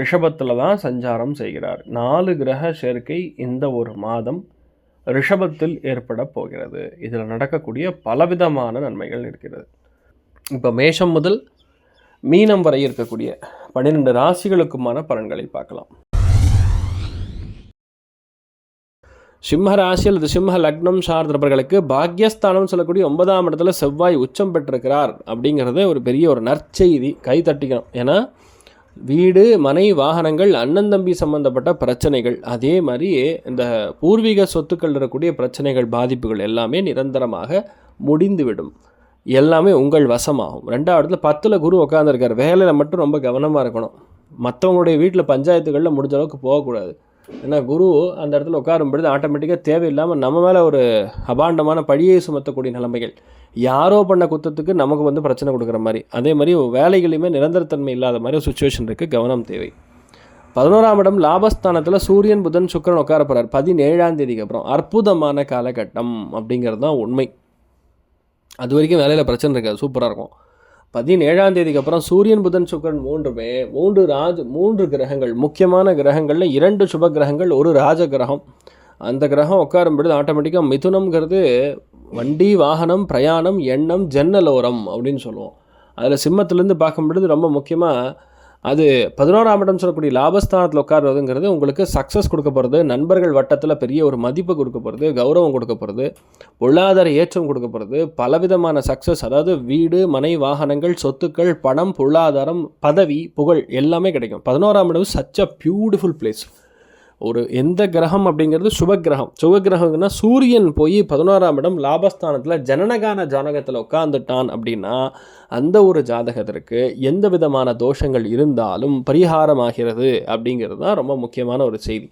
ரிஷபத்தில் தான் சஞ்சாரம் செய்கிறார். நாலு கிரக சேர்க்கை இந்த ஒரு மாதம் ரிஷபத்தில் ஏற்பட போகிறது. இதில் நடக்கக்கூடிய பலவிதமான நன்மைகள் இருக்கிறது. இப்போ மேஷம் முதல் மீனம் வரை இருக்கக்கூடிய பன்னிரெண்டு ராசிகளுக்குமான பலன்களை பார்க்கலாம். சிம்ம ராசி அல்லது சிம்ம லக்னம் சார்ந்தவர்களுக்கு பாக்யஸ்தானம் சொல்லக்கூடிய ஒன்பதாம் இடத்துல செவ்வாய் உச்சம் பெற்றிருக்கிறார் அப்படிங்கிறது ஒரு பெரிய ஒரு நற்செய்தி. கை தட்டிக்கணும். ஏன்னா வீடு மனை வாகனங்கள் அண்ணன் தம்பி சம்பந்தப்பட்ட பிரச்சனைகள். அதே மாதிரி இந்த பூர்வீக சொத்துக்கள் இருக்கக்கூடிய பிரச்சனைகள் பாதிப்புகள் எல்லாமே நிரந்தரமாக முடிந்துவிடும். எல்லாமே உங்கள் வசமாகும். ரெண்டாவது பத்தில் குரு உட்காந்துருக்கார் வேலையில் மட்டும் ரொம்ப கவனமாக இருக்கணும். மற்றவங்களுடைய வீட்டில் பஞ்சாயத்துகளில் முடிஞ்ச அளவுக்கு போகக்கூடாது. ஏன்னா குரு அந்த இடத்துல உட்காரும் பொழுது ஆட்டோமேட்டிக்காக தேவையில்லாமல் நம்ம மேலே ஒரு அபாண்டமான பழியை சுமத்தக்கூடிய நிலைமைகள். யாரோ பண்ண குத்தத்துக்கு நமக்கு வந்து பிரச்சனை கொடுக்குற மாதிரி. அதே மாதிரி வேலைகளையுமே நிரந்தரத்தன்மை இல்லாத மாதிரி ஒரு சுச்சுவேஷன் இருக்குது கவனம் தேவை. பதினோராம் இடம் லாபஸ்தானத்தில் சூரியன் புதன் சுக்கிரன் உட்கார போகிறார் பதினேழாம் தேதிக்கு அப்புறம் அற்புதமான காலகட்டம் அப்படிங்கிறது தான் உண்மை. அது வரைக்கும் வேலையில் பிரச்சனை இருக்காது. சூப்பராக இருக்கும். பதினேழாம் தேதிக்கு அப்புறம் சூரியன் புதன் சுக்கரன் மூன்றுமே மூன்று ராஜ மூன்று கிரகங்கள் முக்கியமான கிரகங்களில் இரண்டு சுப கிரகங்கள் ஒரு ராஜ கிரகம். அந்த கிரகம் உட்காரும் பொழுது ஆட்டோமேட்டிக்காக மிதுனம்ங்கிறது வண்டி வாகனம் பிரயாணம் எண்ணம் ஜன்னலோரம் அப்படின்னு சொல்லுவோம். அதில் சிம்மத்திலேருந்து பார்க்கும் பொழுது ரொம்ப முக்கியமாக அது பதினோராம் இடம் சொல்லக்கூடிய லாபஸ்தானத்தில் உட்கார்றதுங்கிறது உங்களுக்கு சக்ஸஸ் கொடுக்க போகிறது நண்பர்கள் வட்டத்தில் பெரிய ஒரு மதிப்பு கொடுக்க போகிறது கௌரவம் கொடுக்க போகிறது பொருளாதார ஏற்றம் கொடுக்க போகிறது பலவிதமான சக்ஸஸ் அதாவது வீடு மனை வாகனங்கள் சொத்துக்கள் பணம் பொருளாதாரம் பதவி புகழ் எல்லாமே கிடைக்கும். பதினோராம் இடம் சச் அ பியூட்டிஃபுல் பிளேஸ் ஒரு எந்த கிரகம் அப்படிங்கிறது சுபகிரகம். சுபகிரகம்னா சூரியன் போய் பதினோராம் இடம் லாபஸ்தானத்தில் ஜனனகான ஜாதகத்தில் உட்காந்துட்டான் அப்படின்னா அந்த ஒரு ஜாதகத்திற்கு எந்த விதமான தோஷங்கள் இருந்தாலும் பரிகாரமாகிறது அப்படிங்கிறது தான் ரொம்ப முக்கியமான ஒரு செய்தி.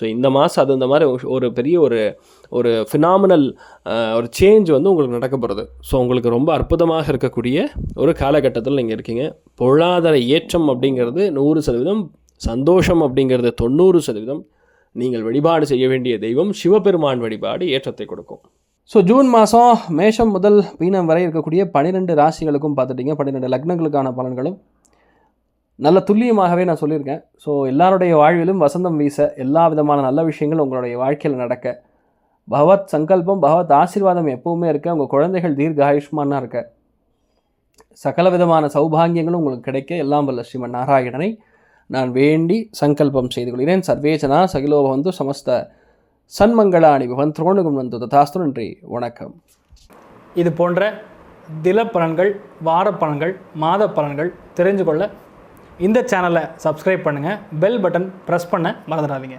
ஸோ இந்த மாதம் அது இந்த மாதிரி ஒரு- ஒரு பெரிய ஒரு ஒரு ஃபினாமினல் ஒரு சேஞ்ச் வந்து உங்களுக்கு நடக்க போகிறது ஸோ உங்களுக்கு ரொம்ப அற்புதமாக இருக்கக்கூடிய ஒரு காலகட்டத்தில் நீங்கள் இருக்கீங்க. பொருளாதார ஏற்றம் அப்படிங்கிறது நூறு சதவீதம் சந்தோஷம் அப்படிங்கிறது தொண்ணூறு சதவீதம் நீங்கள் வழிபாடு செய்ய வேண்டிய தெய்வம் சிவபெருமான் வழிபாடு ஏற்றத்தை கொடுக்கும். ஸோ ஜூன் மாதம் மேஷம் முதல் மீனம் வரை இருக்கக்கூடிய பன்னிரெண்டு ராசிகளுக்கும் பார்த்துட்டிங்க. பன்னிரெண்டு லக்னங்களுக்கான பலன்களும் நல்ல துல்லியமாகவே நான் சொல்லியிருக்கேன். ஸோ எல்லாருடைய வாழ்விலும் வசந்தம் வீச எல்லா விதமான நல்ல விஷயங்களும் உங்களுடைய வாழ்க்கையில் நடக்க பகவத் சங்கல்பம் பகவத் ஆசீர்வாதம் எப்பவுமே இருக்க உங்கள் குழந்தைகள் தீர்காயுஷ்மானாக இருக்க சகல விதமான சௌபாகியங்களும் உங்களுக்கு கிடைக்க. எல்லாம் வல்ல ஸ்ரீமன் நாராயணனை நான் வேண்டி சங்கல்பம் செய்து கொள்கிறேன் சர்வேஜனா சகிலோபவந்து சமஸ்த சன்மங்களாணி பவன் துரோணுகம் வந்து ததாஸ்து நன்றி. வணக்கம். இது போன்ற தில பலன்கள் வார பலன்கள் மாத பலன்கள் தெரிஞ்சு கொள்ள இந்த சேனலை சப்ஸ்கிரைப் பண்ணுங்கள் பெல் பட்டன் ப்ரெஸ் பண்ண மறந்துடாதீங்க.